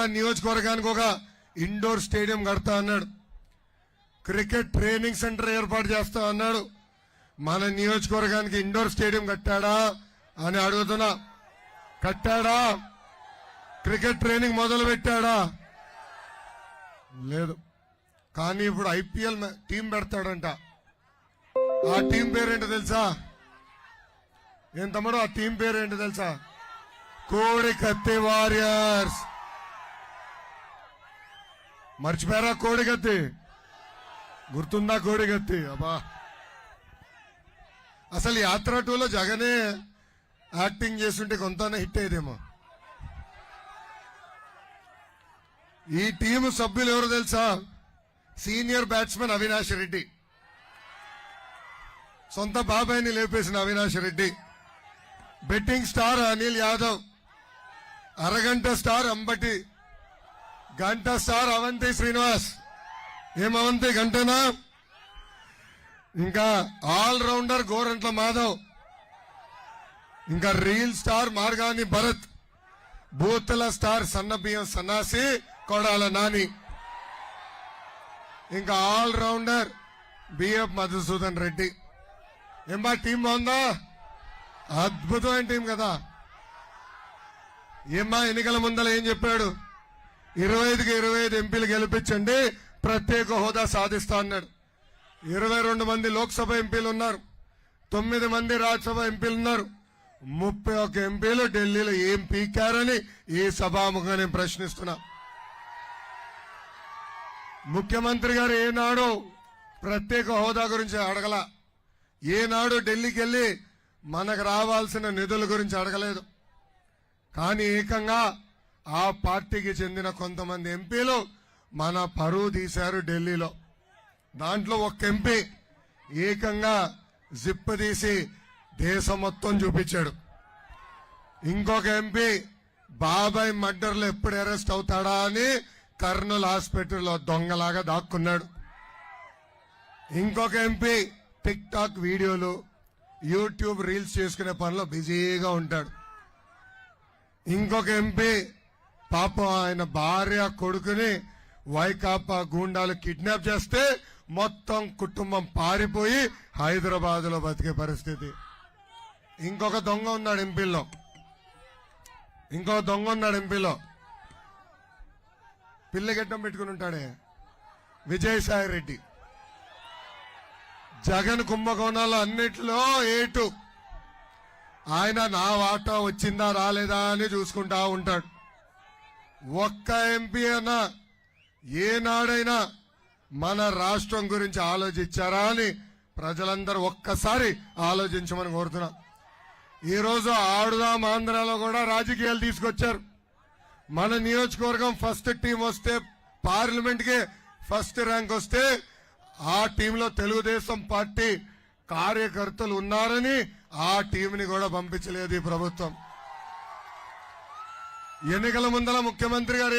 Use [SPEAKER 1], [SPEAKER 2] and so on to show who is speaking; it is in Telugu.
[SPEAKER 1] ఇనికల నియోజకవర్గానికి ఒక ఇండోర్ స్టేడియం కడతా అన్నాడు. క్రికెట్ ట్రైనింగ్ సెంటర్ ఏర్పాటు చేస్తా అన్నాడు. మన నియోజకవర్గానికి ఇండోర్ స్టేడియం కట్టాడా అని అడుగుతున్నా. కట్టాడా? క్రికెట్ ట్రైనింగ్ మొదలు పెట్టాడా? లేదు. కానీ ఇప్పుడు ఐపీఎల్ టీం పెడతాడంట. ఆ టీం పేరేంటో తెలుసా? ఏం తమ్ముడు ఆ టీం పేరేంటో తెలుసా? కోడి కత్తి వారియర్స్. మర్చిపోయారా కోడిగత్తి? గుర్తుందా కోడిగత్తి? అబ్బా. అసలు యాత్ర టూలో జగనే యాక్టింగ్ చేస్తుంటే కొంత హిట్ అయ్యేదేమో. ఈ టీము సభ్యులు ఎవరు తెలుసా? Senior batsmen Avinash Reddy. సొంత బాబాయిని లేపేసిన Avinash Reddy. Betting star Anil Yadav. అరగంట స్టార్ అంబటి. గంట స్టార్ అవంతి శ్రీనివాస్. ఏం అవంతి గంటనా ఇంకా ఆల్ రౌండర్ గోరంట్ల మాధవ్. ఇంకా రీల్ స్టార్ మార్గాని భరత్. బూతల స్టార్ సన్న బియ్యం సన్నాసి కొడాల నాని. ఇంకా all rounder BF Madhusudan Reddy. ఏమా టీం బాగుందా? అద్భుతమైన టీం కదా. ఏమ్మా ఎన్నికల ముందల ఏం చెప్పాడు? ఇరవై ఐదుకి ఇరవై ఐదు ఎంపీలు గెలిపించండి ప్రత్యేక హోదా సాధిస్తా అన్నాడు. ఇరవై రెండు మంది లోక్సభ ఎంపీలు ఉన్నారు తొమ్మిది మంది రాజ్యసభ ఎంపీలు ఉన్నారు ముప్పై ఒక్క ఎంపీలు ఢిల్లీలో ఏం పీకారని ఈ సభాముఖంగా నేను ప్రశ్నిస్తున్నా. ముఖ్యమంత్రి గారు ఏనాడు ప్రత్యేక హోదా గురించి అడగల. ఏనాడు ఢిల్లీకి వెళ్ళి మనకు రావాల్సిన నిధుల గురించి అడగలేదు. కానీ ఏకంగా ఆ పార్టీకి చెందిన కొంతమంది ఎంపీలు మన పరువు తీశారు ఢిల్లీలో. దాంట్లో ఒక ఎంపీ ఏకంగా జిప్ తీసి దేశం మొత్తం చూపించాడు. ఇంకొక ఎంపీ బాబాయ్ మర్డర్లో ఎప్పుడు అరెస్ట్ అవుతాడా అని కర్నూలు హాస్పిటల్లో దొంగలాగా దాక్కున్నాడు. ఇంకొక ఎంపీ టిక్ టాక్ వీడియోలు యూట్యూబ్ రీల్స్ చేసుకునే పనిలో బిజీగా ఉంటాడు. ఇంకొక ఎంపీ పాపం ఆయన భార్య కొడుకుని వైకాపా గూండాలు కిడ్నాప్ చేస్తే మొత్తం కుటుంబం పారిపోయి హైదరాబాద్లో బతికే పరిస్థితి. ఇంకొక దొంగ ఉన్నాడు ఎంపీలో ఇంకో దొంగ ఉన్నాడు ఎంపీలో పిల్లగెట్టం పెట్టుకుని ఉంటాడే. విజయసాయి రెడ్డి. జగన్ కుంభకోణాలు అన్నిట్లో ఏటు. ఆయన నా వాటా వచ్చిందా రాలేదా అని చూసుకుంటా ఉంటాడు. ఒక్క ఎంపీ అయినా ఏనాడైనా మన రాష్ట్రం గురించి ఆలోచించారా అని ప్రజలందరూ ఒక్కసారి ఆలోచించమని కోరుతున్నా. ఈరోజు ఆడుదాం ఆంధ్రాలో కూడా రాజకీయాలు తీసుకొచ్చారు. మన నియోజకవర్గం ఫస్ట్ టీం వస్తే పార్లమెంట్కి ఫస్ట్ ర్యాంక్ వస్తే ఆ టీంలో తెలుగుదేశం పార్టీ కార్యకర్తలు ఉన్నారని ఆ టీంని కూడా పంపించలేదు ఈ ప్రభుత్వం. ఎన్నికల ముందల ముఖ్యమంత్రి గారు